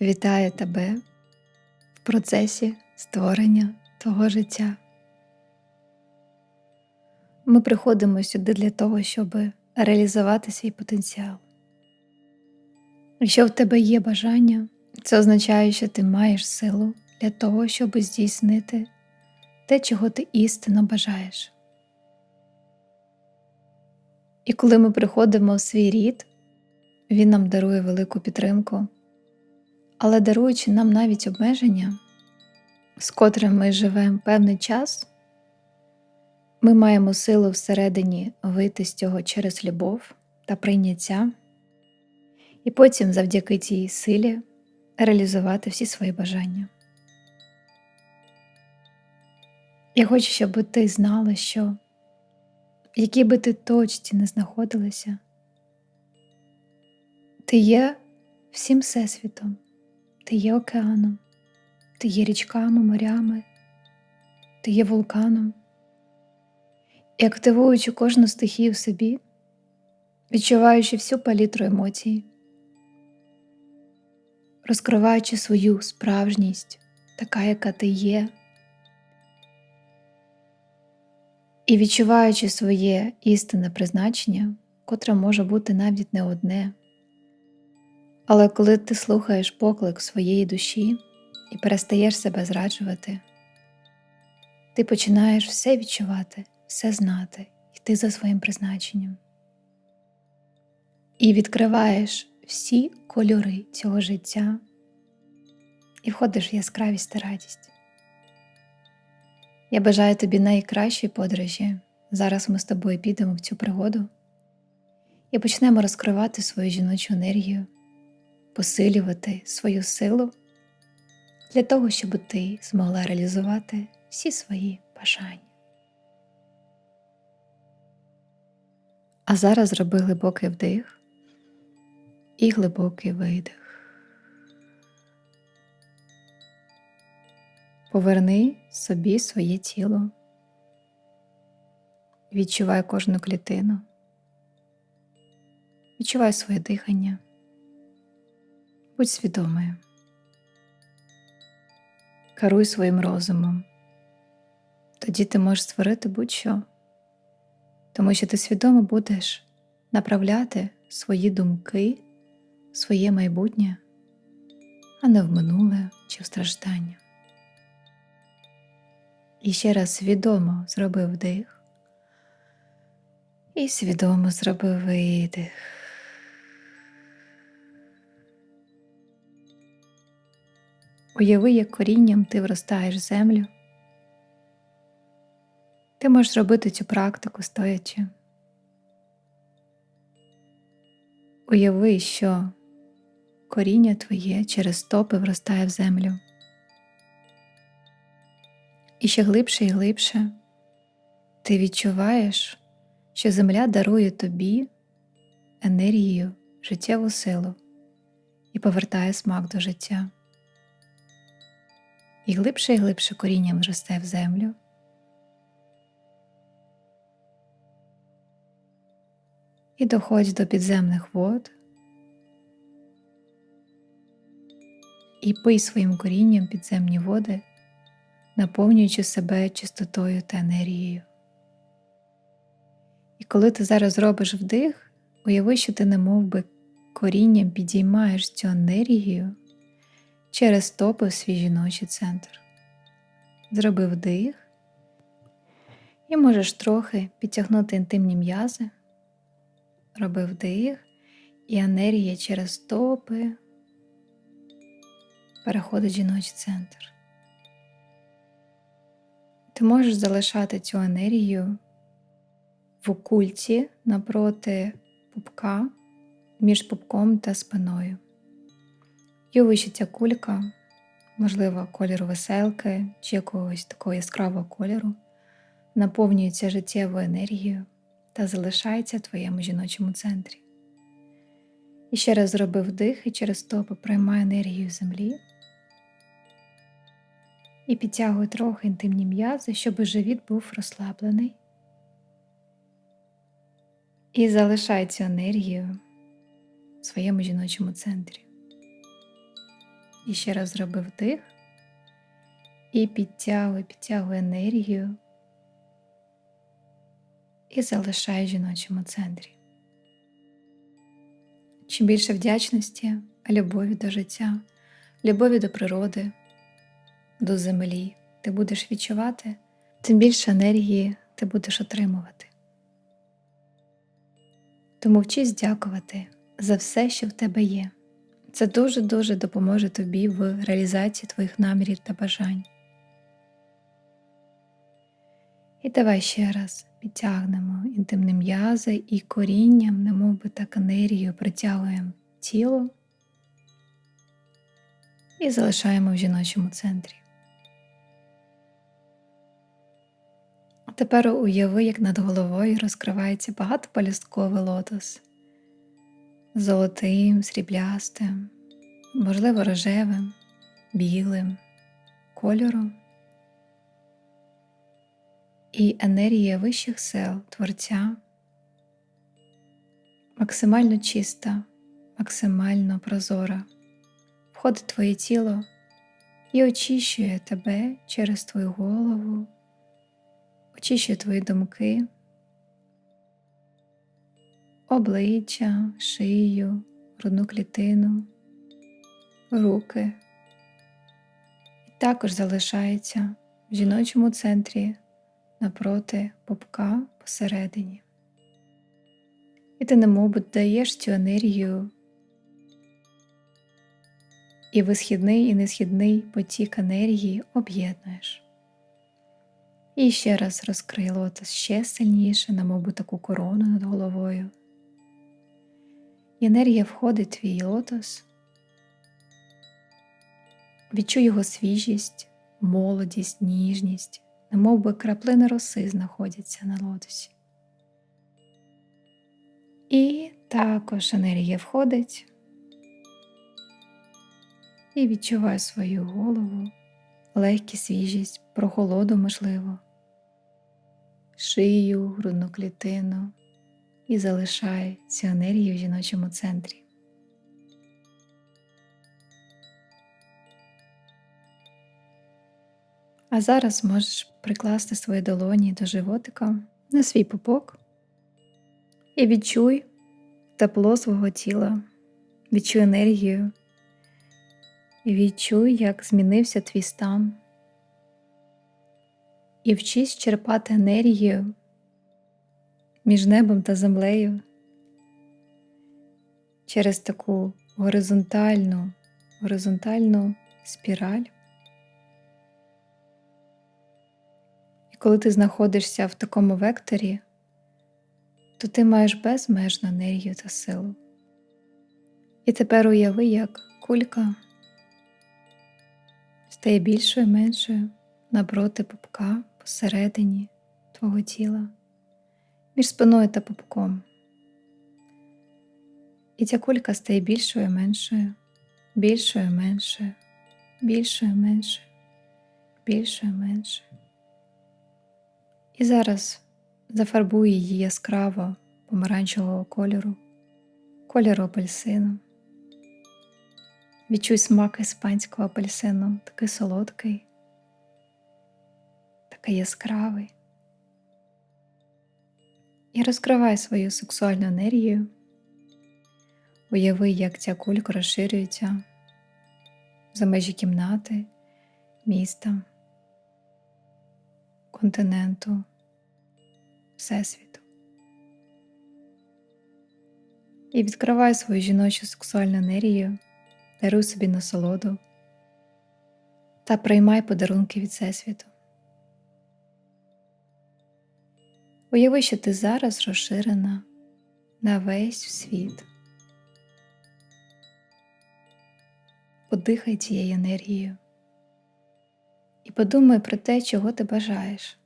вітаю тебе в процесі створення твого життя. Ми приходимо сюди для того, щоб реалізувати свій потенціал. Якщо в тебе є бажання, це означає, що ти маєш силу для того, щоб здійснити те, чого ти істинно бажаєш. І коли ми приходимо в свій рід, він нам дарує велику підтримку, але даруючи нам навіть обмеження, з котрим ми живемо певний час, ми маємо силу всередині вийти з цього через любов та прийняття, і потім завдяки цій силі реалізувати всі свої бажання. Я хочу, щоб ти знала, що в якій би ти точці не знаходилася, ти є всім всесвітом, ти є океаном, ти є річками, морями, ти є вулканом. І активуючи кожну стихію в собі, відчуваючи всю палітру емоцій, розкриваючи свою справжність, така, яка ти є, і відчуваючи своє істинне призначення, котре може бути навіть не одне. Але коли ти слухаєш поклик своєї душі і перестаєш себе зраджувати, ти починаєш все відчувати, все знати, йти за своїм призначенням. І відкриваєш всі кольори цього життя і входиш в яскравість та радість. Я бажаю тобі найкращої подорожі. Зараз ми з тобою підемо в цю пригоду і почнемо розкривати свою жіночу енергію, посилювати свою силу для того, щоб ти змогла реалізувати всі свої бажання. А зараз зроби глибокий вдих і глибокий видих. Поверни собі своє тіло. Відчувай кожну клітину. Відчувай своє дихання. Будь свідомою. Керуй своїм розумом. Тоді ти можеш створити будь-що, тому що ти свідомо будеш направляти свої думки, своє майбутнє, а не в минуле чи в страждання. І ще раз свідомо зробив вдих і свідомо зробив видих. Уяви, як корінням ти вростаєш в землю. Ти можеш робити цю практику стоячи. Уяви, що коріння твоє через стопи вростає в землю. І ще глибше і глибше ти відчуваєш, що земля дарує тобі енергію, життєву силу і повертає смак до життя. І глибше і глибше корінням росте в землю. І доходь до підземних вод і пий своїм корінням підземні води наповнюючи себе чистотою та енергією. І коли ти зараз робиш вдих, уяви, що ти не би корінням підіймаєш цю енергію через стопи в свій жіночий центр. Зроби вдих і можеш трохи підтягнути інтимні м'язи, роби вдих, і енергія через стопи переходить в жіночий центр. Ти можеш залишати цю енергію в окульті напроти пупка між пупком та спиною. Ця кулька, можливо, кольору веселки чи якогось такого яскравого кольору, наповнюється життєвою енергією та залишається в твоєму жіночому центрі. І ще раз зроби вдих і через стопи приймай енергію землі. І підтягуй трохи інтимні м'язи, щоб живіт був розслаблений. І залишай цю енергію в своєму жіночому центрі. І ще раз зроби вдих. І підтягуй, підтягуй енергію. І залишай в жіночому центрі. Чим більше вдячності, любові до життя, любові до природи, до землі ти будеш відчувати, тим більше енергії ти будеш отримувати. Тому вчись дякувати за все, що в тебе є. Це дуже-дуже допоможе тобі в реалізації твоїх намірів та бажань. І давай ще раз підтягнемо інтимне м'язи і корінням, немов би так енергію притягуємо тіло і залишаємо в жіночому центрі. Тепер уяви, як над головою розкривається багатополюстковий лотос золотим, сріблястим, можливо, рожевим, білим кольором. І енергія вищих сил Творця максимально чиста, максимально прозора, входить в твоє тіло і очищує тебе через твою голову, очищує твої думки, обличчя, шию, грудну клітину, руки. І також залишається в жіночому центрі напроти попка посередині. І ти немов даєш цю енергію і висхідний і несхідний потік енергії об'єднуєш. І ще раз розкрий лотос ще сильніше, на мову таку корону над головою. І енергія входить в твій лотос. Відчуй його свіжість, молодість, ніжність, немов би краплини роси знаходяться на лотосі. І також енергія входить і відчуває свою голову, легкість свіжість, прохолоду можливо, шию, грудну клітину і залишає цю енергію в жіночому центрі. А зараз можеш прикласти свої долоні до животика на свій пупок і відчуй тепло свого тіла, відчуй енергію і відчуй, як змінився твій стан. І вчись черпати енергію між небом та землею через таку горизонтальну, горизонтальну спіраль. коли ти знаходишся в такому векторі, то ти маєш безмежну енергію та силу. І тепер уяви, як кулька стає більшою меншою напроти пупка посередині твого тіла, між спиною та пупком. І ця кулька стає більшою меншою, більшою меншою, більшою меншою, більшою меншою. І зараз зафарбуй її яскраво помаранчевого кольору, кольору апельсину. Відчуй смак іспанського апельсину, такий солодкий, такий яскравий. І розкривай свою сексуальну енергію, уяви, як ця кулька розширюється за межі кімнати, міста континенту, Всесвіту. І відкривай свою жіночу сексуальну енергію, даруй собі насолоду та приймай подарунки від Всесвіту. Уяви, що ти зараз розширена на весь світ. Подихай цією енергією і подумай про те, чого ти бажаєш.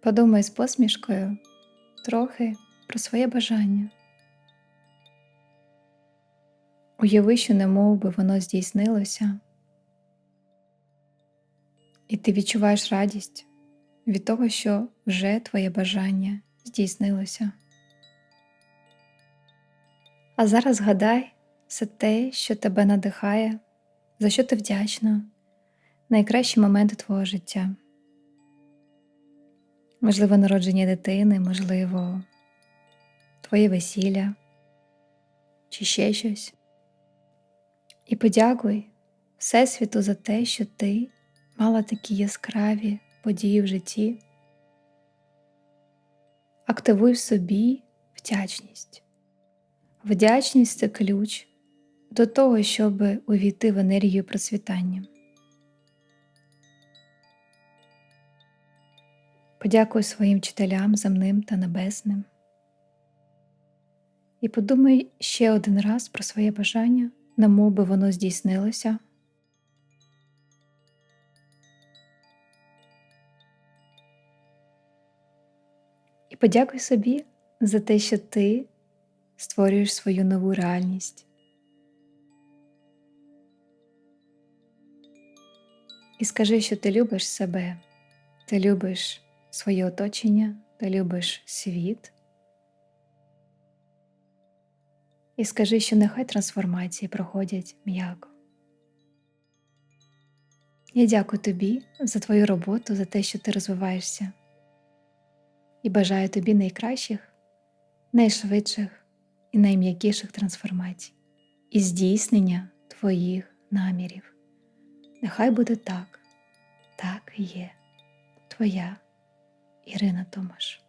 Подумай з посмішкою трохи про своє бажання. Уяви, що не мов би воно здійснилося, і ти відчуваєш радість від того, що вже твоє бажання здійснилося. А зараз згадай все те, що тебе надихає, за що ти вдячна, найкращі моменти твого життя. Можливо, народження дитини, можливо, твоє весілля чи ще щось. І подякуй Всесвіту за те, що ти мала такі яскраві події в житті. Активуй в собі вдячність. Вдячність це ключ до того, щоб увійти в енергію процвітання. Подякуй своїм вчителям земним та небесним. І подумай ще один раз про своє бажання, намов би воно здійснилося. Подякуй собі за те, що ти створюєш свою нову реальність. І скажи, що ти любиш себе, ти любиш своє оточення, ти любиш світ. І скажи, що нехай трансформації проходять м'яко. Я дякую тобі за твою роботу, за те, що ти розвиваєшся, і бажаю тобі найкращих, найшвидших і найм'якіших трансформацій і здійснення твоїх намірів. Нехай буде так, так і є. Твоя Ірина Томаш.